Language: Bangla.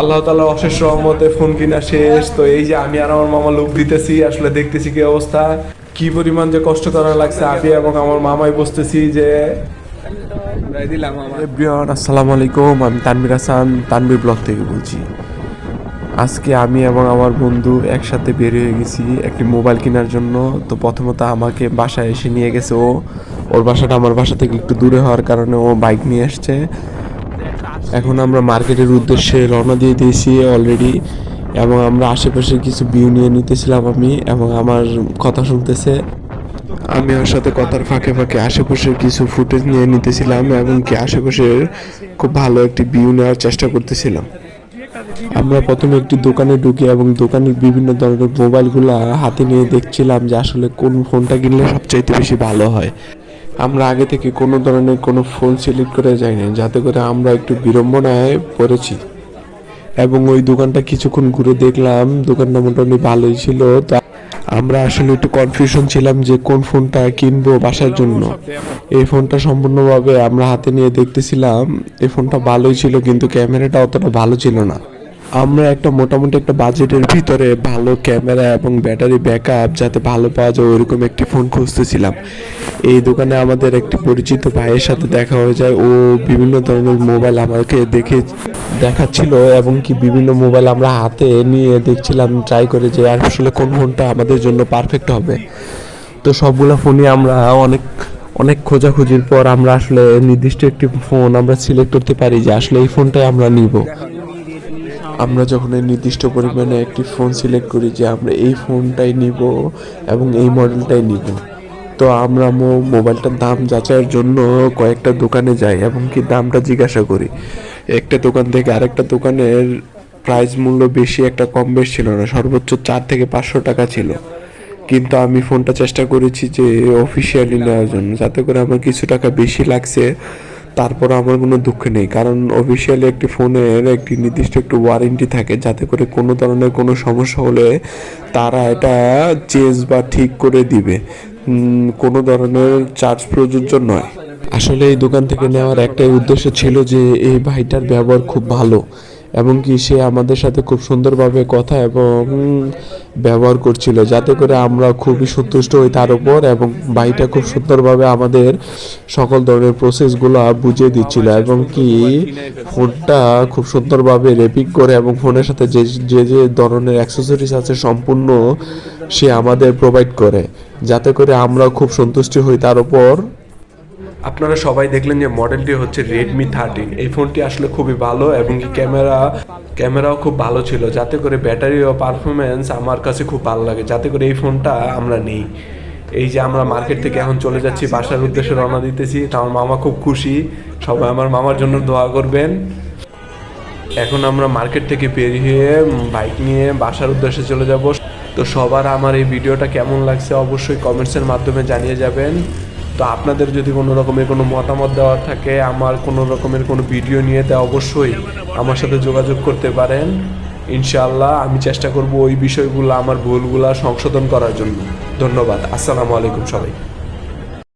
আল্লাহ তালা অশেষ রহমতে ফোন কিনা শেষ। তো এই যে আমি আর আমার মামা লোক দিতেছি আসলে দেখতেছি কি অবস্থা। কি পরিমাণ যে কষ্ট করা লাগছে আমি এবং আমার মামাই বসতেছি যে আসসালামু আলাইকুম। আমি তানবির হাসান তানবির ব্লগ থেকে বলছি। আজকে আমি এবং আমার বন্ধু একসাথে বের হয়ে গেছি একটি মোবাইল কেনার জন্য। তো প্রথমত আমাকে বাসায় এসে নিয়ে গেছে ও। ওর বাসাটা আমার বাসা থেকে একটু দূরে হওয়ার কারণে ও বাইক নিয়ে আসছে। এখন আমরা মার্কেটের উদ্দেশ্যে রওনা দিয়ে দিয়েছি অলরেডি এবং আমরা আশেপাশে কিছু ভিউ নিয়ে নিতেছিলাম আমি এবং আমার কথা শুনতেছে। আমি ওর সাথে কথার ফাঁকে ফাঁকে আশেপাশের কিছু ফুটেজ নিয়ে নিতেছিলাম এবং কি আশেপাশের খুব ভালো একটি ভিউ নেওয়ার চেষ্টা করতেছিলাম। আমরা প্রথমে একটি দোকানে ঢুকি এবং দোকানের বিভিন্ন ধরনের মোবাইলগুলো হাতে নিয়ে দেখছিলাম যে আসলে কোন ফোনটা কিনলে সবচাইতে বেশি ভালো হয়। আমরা আগে থেকে কোনো ধরনের কোনো ফোন সিলেক্ট করে যাইনি, যাতে করে আমরা একটু বিড়ম্বনায় পড়েছি। এবং ওই দোকানটা কিছুক্ষণ ঘুরে দেখলাম, দোকানটা মোটামুটি ভালোই ছিল। তা আমরা আসলে একটু কনফিউশন ছিলাম যে কোন ফোনটা কিনবো বাসার জন্য। এই ফোনটা সম্পূর্ণভাবে আমরা হাতে নিয়ে দেখতেছিলাম, এই ফোনটা ভালোই ছিল কিন্তু ক্যামেরাটা অতটা ভালো ছিল না। আমরা একটা মোটামুটি একটা বাজেটের ভিতরে ভালো ক্যামেরা এবং ব্যাটারি ব্যাকআপ যাতে ভালো পাওয়া যায়, ওইরকম একটি ফোন খুঁজতেছিলাম। এই দোকানে আমাদের একটি পরিচিত ভাইয়ের সাথে দেখা হয়ে যায়। ও বিভিন্ন ধরনের মোবাইল আমাকে দেখে দেখাচ্ছিল এবং কি বিভিন্ন মোবাইল আমরা হাতে নিয়ে দেখছিলাম ট্রাই করে যে আসলে কোন ফোনটা আমাদের জন্য পারফেক্ট হবে। তো সবগুলো ফোনই আমরা অনেক অনেক খোঁজাখুঁজির পর আমরা আসলে নির্দিষ্ট একটি ফোন আমরা সিলেক্ট করতে পারি যে আসলে এই ফোনটাই আমরা নিব। আমরা যখন এই নির্দিষ্ট পরিমাণে একটি ফোন সিলেক্ট করি যে আমরা এই ফোনটাই নিব এবং এই মডেলটাই নিব, তো আমরা মো- মোবাইলটার দাম যাচাইয়ের জন্য কয়েকটা দোকানে যাই এবং কি দামটা জিজ্ঞাসা করি। একটা দোকান থেকে আরেকটা দোকানের প্রাইস মূল্য বেশি, একটা কম বেশ ছিল না, সর্বোচ্চ চার থেকে পাঁচশো টাকা ছিল। কিন্তু আমি ফোনটা চেষ্টা করেছি যে অফিসিয়ালি নেওয়ার জন্য, যাতে করে আমার কিছু টাকা বেশি লাগছে। তারপর আমার কোনো দুঃখ নেই। কারণ অফিসিয়ালি একটি ফোনের একটি নির্দিষ্ট একটু ওয়ারেন্টি থাকে, যাতে করে কোনো ধরনের কোনো সমস্যা হলে তারা এটা চেঞ্জ বা ঠিক করে দিবে। কোনো ধরনের চার্জ প্রযোজ্য নয়। আসলে এই দোকান থেকে নেওয়ার একটাই উদ্দেশ্য ছিল যে এই ভাইটার ব্যবহার খুব ভালো। এবং কি সে আমাদের সাথে খুব সুন্দরভাবে কথা এবং ব্যবহার করছিল, যাতে করে আমরা খুবই সন্তুষ্ট হই তার উপর এবং ভাইটা খুব সুন্দরভাবে আমাদের সকল ধরনের প্রসেসগুলো বুঝিয়ে দিচ্ছিল এবং কি ফোনটা খুব সুন্দরভাবে রেপিং করে এবং ফোনের সাথে যে যে যে ধরনের অ্যাক্সেসরিজ আছে সম্পূর্ণ সে আমাদের প্রোভাইড করে, যাতে করে আমরা খুব সন্তুষ্টি হই তার উপর। আপনারা সবাই দেখলেন যে মডেলটি হচ্ছে রেডমি থার্টিন এই ফোনটি আসলে খুবই ভালো এবং ক্যামেরা, ক্যামেরাও খুব ভালো ছিল। যাতে করে ব্যাটারি ও পারফরমেন্স আমার কাছে খুব ভালো লাগে। যাতে করে এই ফোনটা আমরা নেই। এই যে আমরা মার্কেট থেকে এখন চলে যাচ্ছি, বাসার উদ্দেশ্যে রওনা দিতেছি। আমার মামা খুব খুশি। সবাই আমার মামার জন্য দোয়া করবেন। এখন আমরা মার্কেট থেকে বেরিয়ে বাইক নিয়ে বাসার উদ্দেশ্যে চলে যাব। তো সবার আমার এই ভিডিওটা কেমন লাগছে অবশ্যই কমেন্টসের মাধ্যমে জানিয়ে যাবেন। তো আপনাদের যদি কোনো রকমের কোনো মতামত দেওয়ার থাকে, আমার কোনো রকমের কোনো ভিডিও নিয়ে, তা অবশ্যই আমার সাথে যোগাযোগ করতে পারেন। ইনশাআল্লাহ আমি চেষ্টা করব ওই বিষয়গুলো, আমার ভুলগুলা সংশোধন করার জন্য। ধন্যবাদ। আসসালামু আলাইকুম সবাই